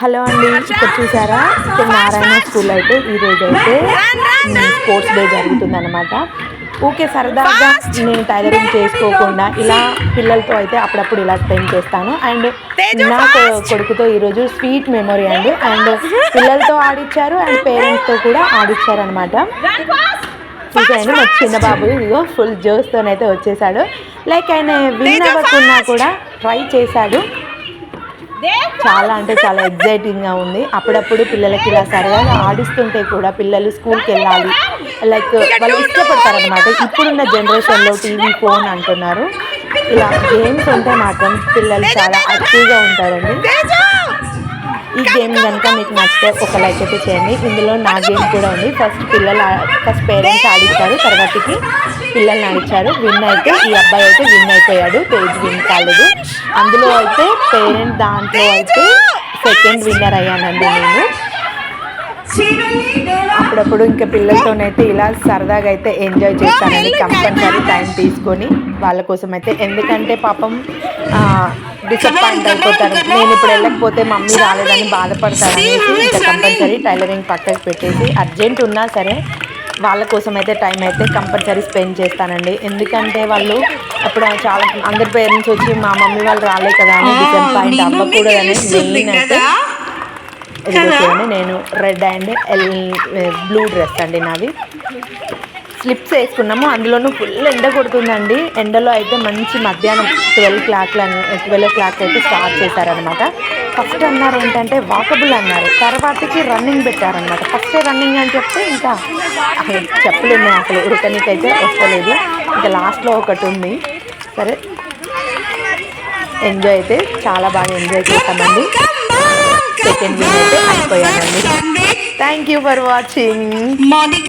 Hello అండి ఇక్కడ చూసారా? ఇక్కడ నారాయణ స్కూల్ అయితే ఈరోజు అయితే స్పోర్ట్స్ డే జరుగుతుందన్నమాట. ఊకే సరదాగా నేను టైలరింగ్ చేసుకోకుండా ఇలా పిల్లలతో అయితే అప్పుడప్పుడు ఇలా స్పెండ్ చేస్తాను. అండ్ నా కొడుకుతో ఈరోజు స్వీట్ మెమొరీ అండి. అండ్ పిల్లలతో ఆడిచ్చారు అండ్ పేరెంట్స్తో కూడా ఆడిచ్చారు అనమాట చూసాను మా చిన్న బాబు ఇదిగో ఫుల్ జోస్తోనైతే వచ్చేసాడు. లైక్ ఆయన విన్ అవ్వకున్నా కూడా ట్రై చేశాడు. చాలా అంటే చాలా ఎగ్జైటింగ్గా ఉంది. అప్పుడప్పుడు పిల్లలకి ఇలా సరదాగా ఆడిస్తుంటే కూడా పిల్లలు స్కూల్కి వెళ్ళాలి. లైక్ వాళ్ళు ఇష్టపడతారు అనమాట ఇప్పుడున్న జనరేషన్లో టీవీ ఫోన్ అంటున్నారు. ఇలా గేమ్స్ ఉంటే మాత్రం పిల్లలు చాలా యాక్టివ్గా ఉంటారండి. ఈ గేమ్ కనుక మీకు నచ్చితే ఒక లైక్ అయితే చేయండి. ఇందులో నా గేమ్ కూడా ఉంది. ఫస్ట్ పిల్లలు ఫస్ట్ పేరెంట్స్ ఆడిచ్చారు తర్వాతకి పిల్లల్ని ఆడిచ్చారు. విన్ అయితే ఈ అబ్బాయి అయితే విన్ అయిపోయాడు. పేజ్ విన్ కాలేదు. అందులో అయితే పేరెంట్ దాంట్లో అయితే సెకండ్ విన్నర్ అయ్యానండి నేను. అప్పుడప్పుడు ఇంకా పిల్లలతోనైతే ఇలా సరదాగా అయితే ఎంజాయ్ చేస్తానండి కంపల్సరీ టైం తీసుకొని వాళ్ళ కోసం అయితే ఎందుకంటే పాపం డిసప్పాయింట్ అయిపోతారు నేను ఇప్పుడు వెళ్ళకపోతే మమ్మీ రాలేదని బాధపడతారు అనేసి ఇంకా కంపల్సరీ టైలరింగ్ పక్కకు పెట్టేసి అర్జెంట్ ఉన్నా సరే వాళ్ళ కోసం అయితే టైం అయితే కంపల్సరీ స్పెండ్ చేస్తానండి. ఎందుకంటే వాళ్ళు అప్పుడు చాలా అందరి పేరెంట్స్ వచ్చి మా మమ్మీ వాళ్ళు రాలే కదా అని డిసప్పాయింట్ అవ్వకూడదని మెయిన్ అయితే నేను red and L blue dress అండి నాది. స్లిప్స్ వేసుకున్నాము. అందులోనూ ఫుల్ ఎండ కొడుతుందండి. ఎండలో అయితే మంచి మధ్యాహ్నం ట్వెల్వ్ క్లాక్ ట్వెల్వ్ క్లాక్ అయితే స్టార్ట్ చేశారనమాట ఫస్ట్ అన్నారు ఏంటంటే వాకబుల్ అన్నారు. తర్వాతకి రన్నింగ్ పెట్టారనమాట ఫస్ట్ రన్నింగ్ అని చెప్తే ఇంకా అసలు చెప్పలేము అసలు. ఉరకనికైతే వస్తలేదు. ఇంకా లాస్ట్లో ఒకటి ఉంది. సరే. ఎంజాయ్ అయితే చాలా బాగా ఎంజాయ్ చేస్తామండి సెకండ్ విన్ అయితే అయిపోయానండి thank you for watching morning